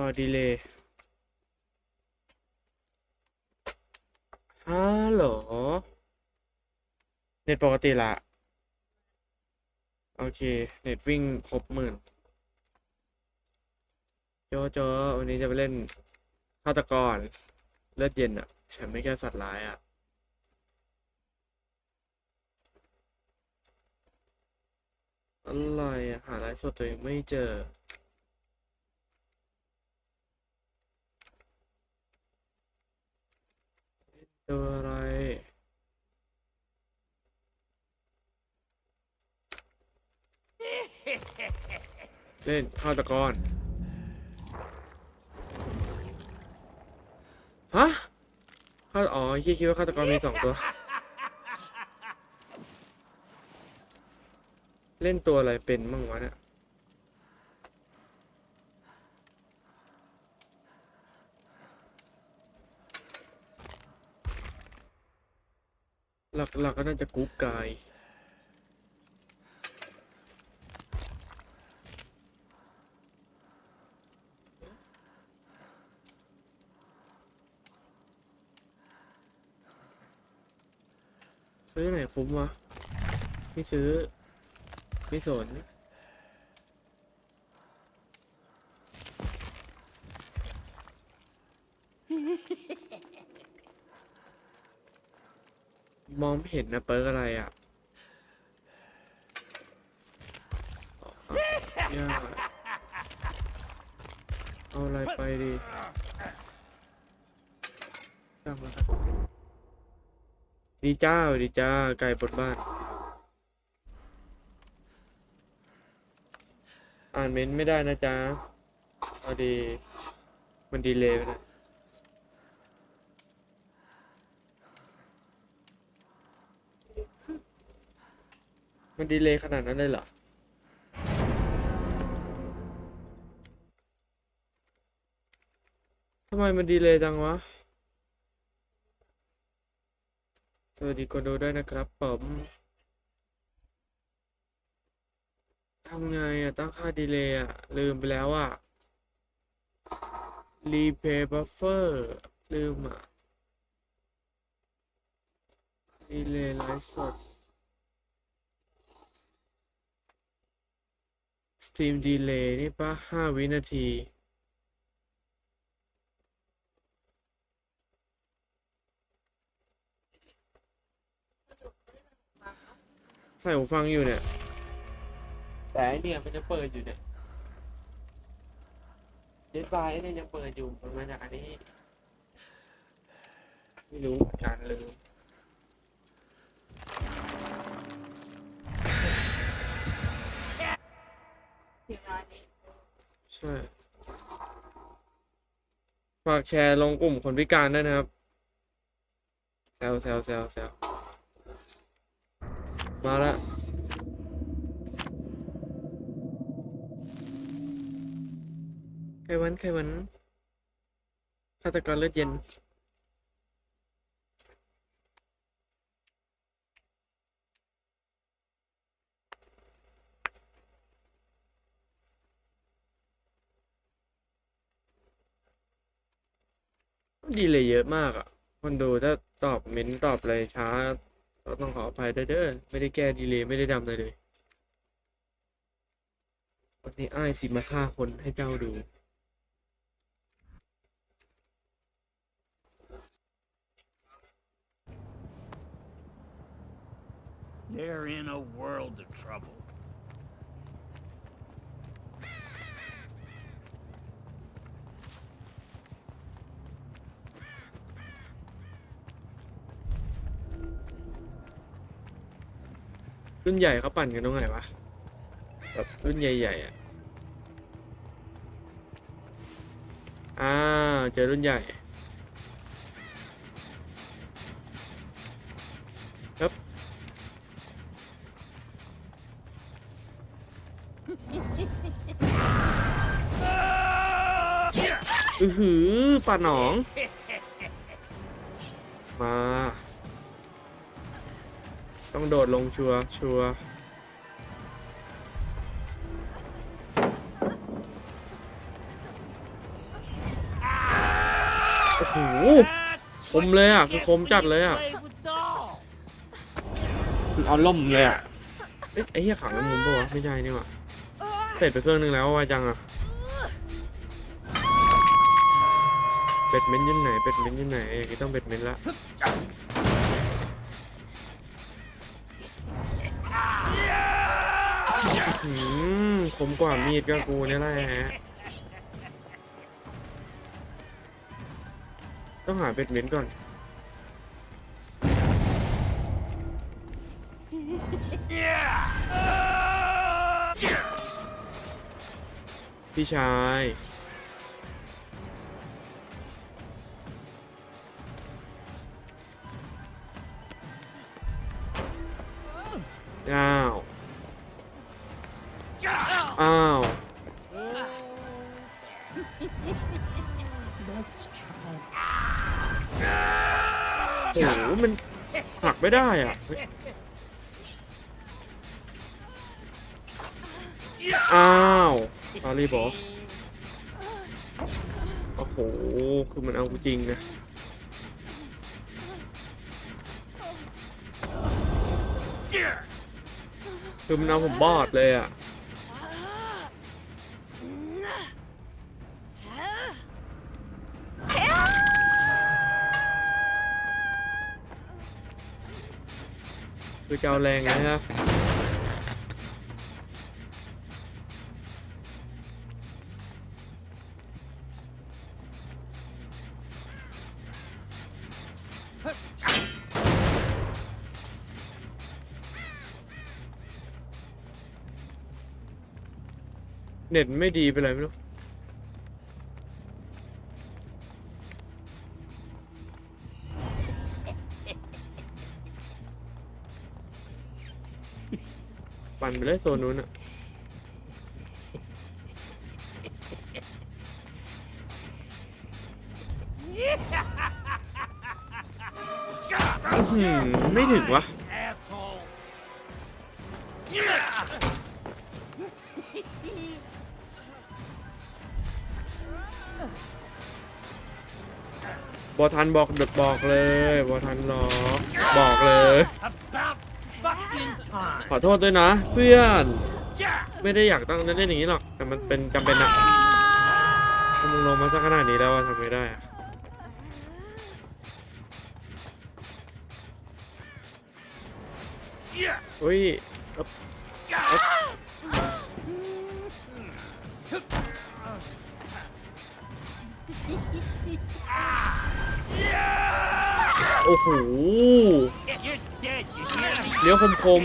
ออดีเลยฮัลโหลเน็ตปกติละ โอเค เน็ตวิ่งครบหมื่นโจโจวันนี้จะไปเล่นฆาตกร เลือดเย็นอะฉันไม่แค่สัตว์ร้ายอะอะไรอะหาไลฟ์สดตัวเองไม่เจอ ตัวอะไร เล่นฆาตกร ฮะฆาอ๋อคิดคิดว่าฆาตกรมีสองตัว เล่นตัวอะไรเป็นมั่งวะเนี่ย หลักๆก็น่าจะกรุ๊ปกายซื้อไหนคุ้มวะไม่ซื้อ ไม่สน มองไม่เห็นนะเปิร์กอะไรอะยากเอาอะไรไปดีตั้งแล้วกันดีจ้าดีจ้า ไก่บนบ้าน อ่านเม้นต์ไม่ได้นะจ๊ะพอดี มันดีเลยไปนะ มันดีเลยขนาดนั้นเลยเหรอ ทำไมมันดีเลยจังวะ สวัสดีคนดูด้วยนะครับผมทำไงอะ ตั้งค่าดีเลย์อะ ลืมไปแล้วอะรีเพย์บัฟเฟอร์ลืมอะ ดีเลย์ไลฟ์สด ตรีมดีเลย์นี่ปะห้าวินาที ใส่หูฟังอยู่เนี่ย แต่ไอเนี่ยมันจะเปิดอยู่เนี่ยเดดบายเนี่ยยังเปิดอยู่มันมาจากอันนี้ ไม่รู้อนการลืม ใช่ ฝากแชร์ลงกลุ่มคนพิการด้วยนะครับ แซวแซวแซวแซวมาละใครวันใครวันฆาตกรเลือดเย็น ดีเลยเยอะมากอะ คนดูถ้าตอบเม้นตอบอะไรช้าก็ต้องขออภัยด้วยเด้อไม่ได้แก้ดีเลยไม่ได้ดำอะไรเลยวันนี้อ้ายสิมาฆ่าคนให้เจ้าดู They're in a world of trouble. รุ่นใหญ่เขาปั่นกันตรงไหนวะแบบรุ่นใหญ่ๆอะอ่าเจอรุ่นใหญ่ ครับ อือหือป่าหนอง มา ต้องโดดลงชัวร์ชัวร์โอ้โหคมเลยอะคือคมจัดเลยอะ Play with dolls. คือเอาล่มเลยอะเอ๊ะไอ้เหี้ยขังน้ำมุมปะวะไม่ใช่นี่หว่าเสร็จไปเครื่องนึงแล้วว่าจังอะเป็ดเม้นอยืนไหนเป็ดเม้นอยืนไหนอย่างนี้ต้องเป็ดเม้นละ อืมคมกว่ามีดก็กูเนี่ยแหละฮะต้องหาเป็ดเม้นก่อน พี่ชายอ้า อ้าวโอ้โหมันหักไม่ได้อะอ้าว sorry บอสโอ้โห คือมันเอากูจริงนะคือมันเอาผมบอดเลยอะ คือจะเอาแรงไงฮะเน็ตไม่ดีไปเลยไม่รู้ ปั่นไปเลยโซนนู้นอะไม่ถึงวะบอทันบอกเดบอกเลยบอทันหรอบอกเลย ขอโทษด้วยนะ เพื่อนไม่ได้อยากตั้งใจเล่นอย่างนี้หรอก แต่มันเป็นจำเป็นอะถ้ามึงลงมาสักขนาดนี้แล้วทำไม่ได้อะ Yeah. เฮ้ยอ๊บอ๊บโอ้โห เลี้ยวคมคม